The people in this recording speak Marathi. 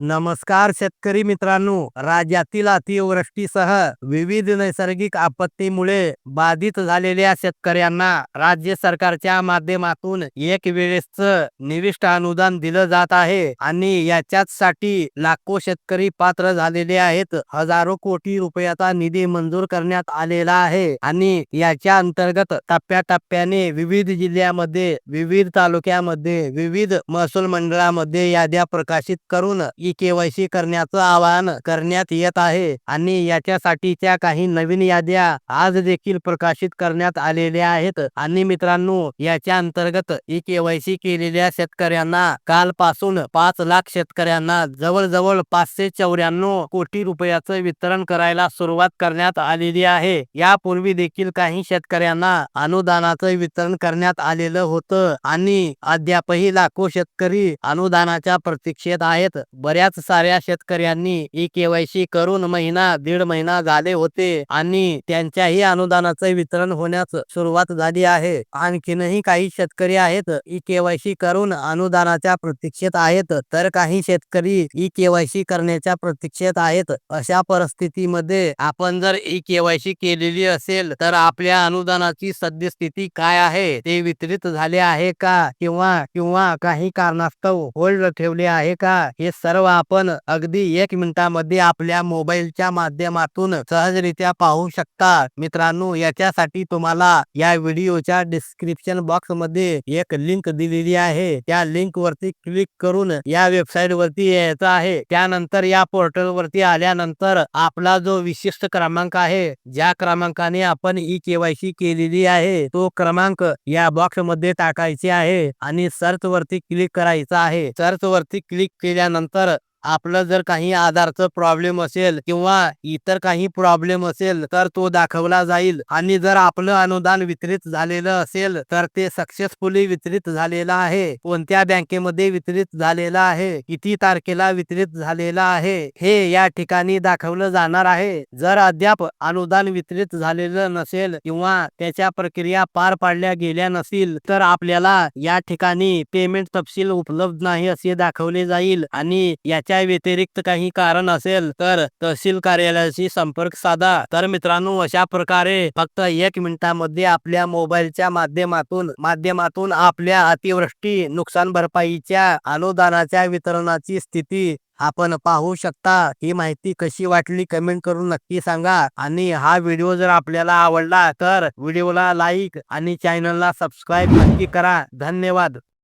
नमस्कार शेतकरी मित्रांनो. राज्यातील अतिवृष्टीसह विविध नैसर्गिक आपत्तीमुळे बाधित झालेल्या शेतकऱ्यांना राज्य सरकारच्या माध्यमातून एक वेळेस निविष्ट अनुदान दिलं जात आहे आणि याच्याच साठी लाखो शेतकरी पात्र झालेले आहेत. हजारो कोटी रुपयाचा निधी मंजूर करण्यात आलेला आहे आणि याच्या अंतर्गत टप्प्याटप्प्याने विविध जिल्ह्यामध्ये विविध तालुक्यामध्ये विविध महसूल मंडळामध्ये याद्या प्रकाशित करून ई केवायसी करण्याचं आवाहन करण्यात येत आहे आणि याच्यासाठीच्या काही नवीन याद्या आज देखील प्रकाशित करण्यात आलेल्या आहेत. आणि मित्रांनो याच्या अंतर्गत ई केवायसी केलेल्या शेतकऱ्यांना कालपासून पाच लाख शेतकऱ्यांना जवळजवळ पाचशे चौऱ्याण्णव कोटी रुपयाचं वितरण करायला सुरुवात करण्यात आलेली आहे. यापूर्वी देखील काही शेतकऱ्यांना अनुदानाचं वितरण करण्यात आलेलं होतं आणि अद्यापही लाखो शेतकरी अनुदानाच्या प्रतीक्षेत आहेत. बऱ्याच साऱ्या शेतकऱ्यांनी ई केवायसी करून महिना दीड महिना झाले होते आणि त्यांच्याही अनुदानाचं वितरण होण्यास सुरुवात झाली आहे. आणखीनही काही शेतकरी आहेत ई केवायसी करून अनुदानाच्या प्रतीक्षेत आहेत तर काही शेतकरी ई केवायसी करण्याच्या प्रतीक्षेत आहेत. अशा परिस्थितीमध्ये आपण जर ई केवायसी केलेली असेल तर आपल्या अनुदानाची सद्यस्थिती काय आहे? ते वितरित झाले आहे का? किंवा किंवा काही कारणास्तव होल्ड ठेवले आहे का? हे सर्व आपण अगदी एक मिनिटामध्ये आपल्या मोबाईलच्या माध्यमातून सहजरित्या पाहू शकता. मित्रांनो याच्यासाठी तुम्हाला या व्हिडिओच्या डिस्क्रिप्शन बॉक्समध्ये एक लिंक दिलेली आहे. त्या लिंक वरती क्लिक करून या वेबसाईट वरती यायचं आहे. त्यानंतर या पोर्टल वरती आल्यानंतर आपला जो विशिष्ट क्रमांक आहे ज्या क्रमांकाने आपण ई केवायसी केलेली आहे तो क्रमांक या बॉक्समध्ये टाकायचे आहे आणि सर्च वरती क्लिक करायचं आहे. सर्च वरती क्लिक केल्यानंतर आपलं जर काही आधारचं प्रॉब्लेम असेल किंवा इतर काही प्रॉब्लेम असेल तर तो दाखवला जाईल. आणि जर आपलं अनुदान वितरित झालेलं असेल तर ते सक्सेसफुली वितरित झालेलं आहे. कोणत्या बँकेमध्ये वितरित झालेलं आहे? किती तारखेला वितरित झालेलं आहे? हे या ठिकाणी दाखवलं जाणार आहे. जर अद्याप अनुदान वितरित झालेलं नसेल किंवा त्याच्या प्रक्रिया पार पाडल्या गेल्या नसतील तर आपल्याला या ठिकाणी पेमेंट तपशील उपलब्ध नाही असे दाखवले जाईल. आणि याच्या व्यतिरिक्त काही कारण असेल तर तहसील कार्यालयाशी संपर्क साधा. तर मित्रांनो अशा प्रकारे फक्त एक मिनिटामध्ये आपल्या मोबाईलच्या माध्यमातून माध्यमातून आपल्या अतिवृष्टी नुकसान भरपाईच्या अनुदानाच्या वितरणाची स्थिती आपण पाहू शकता. ही माहिती कशी वाटली कमेंट करून नक्की सांगा. आणि हा व्हिडिओ जर आपल्याला आवडला तर व्हिडिओला लाईक आणि चॅनलला सबस्क्राईब नक्की करा. धन्यवाद.